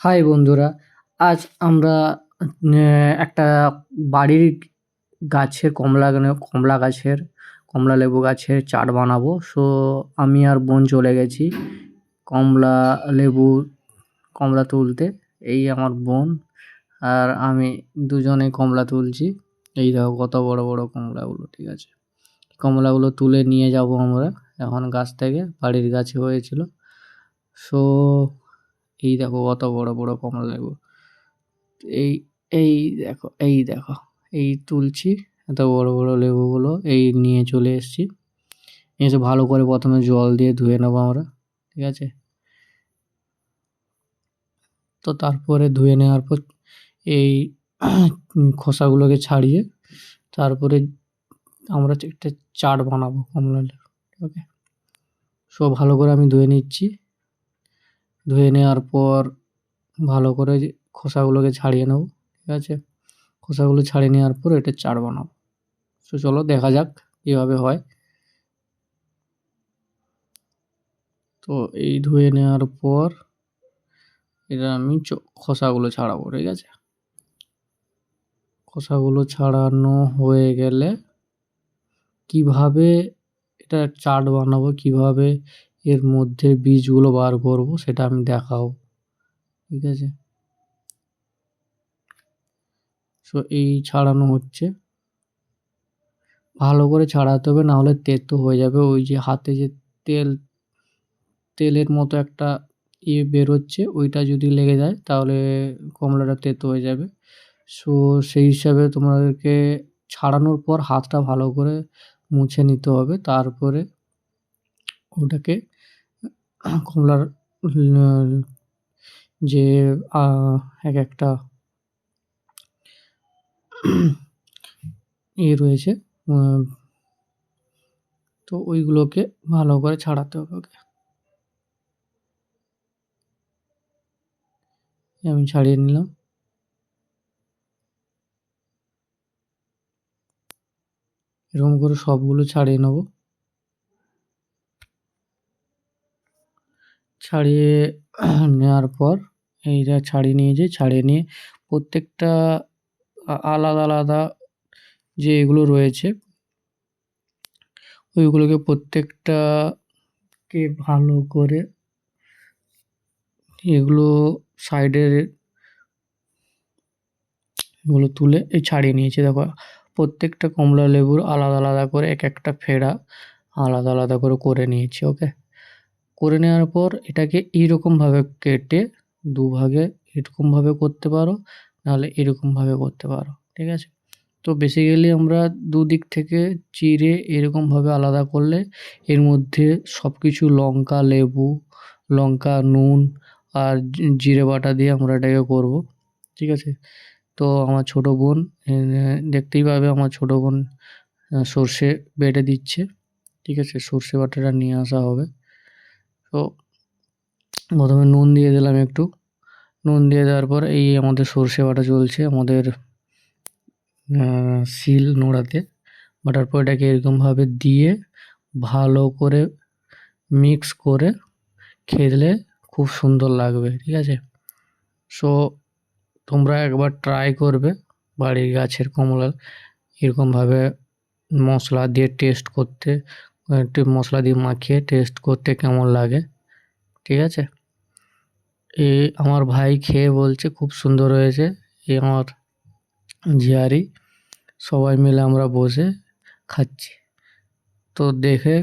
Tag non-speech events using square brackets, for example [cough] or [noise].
High বন্ধুরা, আজ আমরা একটা বাড়ির গাছের কমলা কমলা গাছের, কমলা লেবু গাছের চাট বানাবো। সো, আমি আর বোন চলে গেছি কমলা লেবু, কমলা তুলতে। এই আমার বোন আর আমি দুজনে কমলা তুলছি। এই দেখো কত বড় বড় কমলাগুলো, ঠিক আছে? কমলাগুলো তুলে নিয়ে যাব আমরা, এখন গাছ থেকে, বাড়ির গাছে হয়েছিল। সো এই দেখো অত বড় বড় কমলা লেবু এই এই দেখো এই দেখো, এই তুলছি, এত বড় বড় লেবুগুলো এই নিয়ে চলে এসেছি। এসে ভালো করে প্রথমে জল দিয়ে ধুয়ে নেব আমরা, ঠিক আছে? তো তারপরে ধুয়ে নেওয়ার পর এই [clears throat] খোসাগুলোকে ছাড়িয়ে তারপরে আমরা একটা চাট বানাবো কমলা লেবু ওকে সব ভালো করে আমি ধুয়ে নিচ্ছি। ধুয়ে নেওয়ার পর ভালো করে খোসাগুলোকে ছাড়িয়ে নেব, ঠিক আছে? খোসাগুলো ছাড়িয়ে নেওয়ার পর এটা চাট বানাবো। সো চলো দেখা যাক কীভাবে হয়। তো এই ধুয়ে নেওয়ার পর এটা আমি খোসাগুলো ছাড়াবো, ঠিক আছে? খোসাগুলো ছাড়ানো হয়ে গেলে কীভাবে এটা চাট বানাবো, কীভাবে এর মধ্যে বীজগুলো বার করব, সেটা আমি দেখাবো। ঠিক আছে? সো এই ছাড়ানো হচ্ছে। ভালো করে ছাড়াতে হবে না হলে তেতো হয়ে যাবে। ওই যে হাতে যে তেল, তেলের মতো একটা ইয়ে বেরোচ্ছে, ওইটা যদি লেগে যায়, তাহলে কমলাটা তেতো হয়ে যাবে। সো সেই হিসাবে তোমাদেরকে ছাড়ানোর পর হাতটা ভালো করে মুছে নিতে হবে। তারপরে ওটাকে কমলার যে এক একটা ইয়ে রয়েছে তো ওইগুলোকে ভালো করে ছাড়াতে হবে, ওকে? আমি ছাড়িয়ে নিলাম। এরকম করে সবগুলো ছাড়িয়ে নেব। ছাড়িয়ে [clears throat] নেওয়ার পর এইটা ছাড়িয়ে নিয়েছি ছাড়িয়ে নিয়ে প্রত্যেকটা আলাদা আলাদা যে এগুলো রয়েছে, ওইগুলোকে প্রত্যেকটাকে ভালো করে এগুলো সাইডের এগুলো তুলে এই ছাড়িয়ে নিয়েছি। দেখো, প্রত্যেকটা কমলা লেবুর আলাদা আলাদা করে এক একটা ফেড়া আলাদা আলাদা করে করে নিয়েছি, ওকে? করে নেওয়ার পর এটাকে এইরকমভাবে কেটে দুভাগে এরকমভাবে করতে পারো, নাহলে এরকমভাবে করতে পারো, ঠিক আছে? তো বেসিক্যালি আমরা দুদিক থেকে চিড়ে এরকমভাবে আলাদা করলে এর মধ্যে সব কিছু লঙ্কা, লেবু, লঙ্কা, নুন আর জিরে বাটা দিয়ে আমরা এটাকে করব, ঠিক আছে? তো আমার ছোটো বোন দেখতেই পাবে আমার ছোটো বোন সর্ষে বেটে দিচ্ছে, ঠিক আছে? সর্ষে বাটাটা নিয়ে আসা হবে। তো প্রথমে নুন দিয়ে দিলাম একটু। নুন দিয়ে দেওয়ার পর এই আমাদের সর্ষে বাটা চলছে আমাদের শিল নোড়াতে। বাটার পর এটাকে এরকমভাবে দিয়ে ভালো করে মিক্স করে খেলে খুব সুন্দর লাগবে, ঠিক আছে? সো তোমরা একবার ট্রাই করবে বাড়ির গাছের কমলা এরকমভাবে মশলা দিয়ে টেস্ট করতে। একটু মশলা দিয়ে মাখিয়ে টেস্ট করতে কেমন লাগে, ঠিক আছে? এ আমার ভাই খেয়ে বলছে, খুব সুন্দর হয়েছে। এ আমার ঝিয়ারি সবাই মিলে আমরা বসে খাচ্ছি। তো দেখে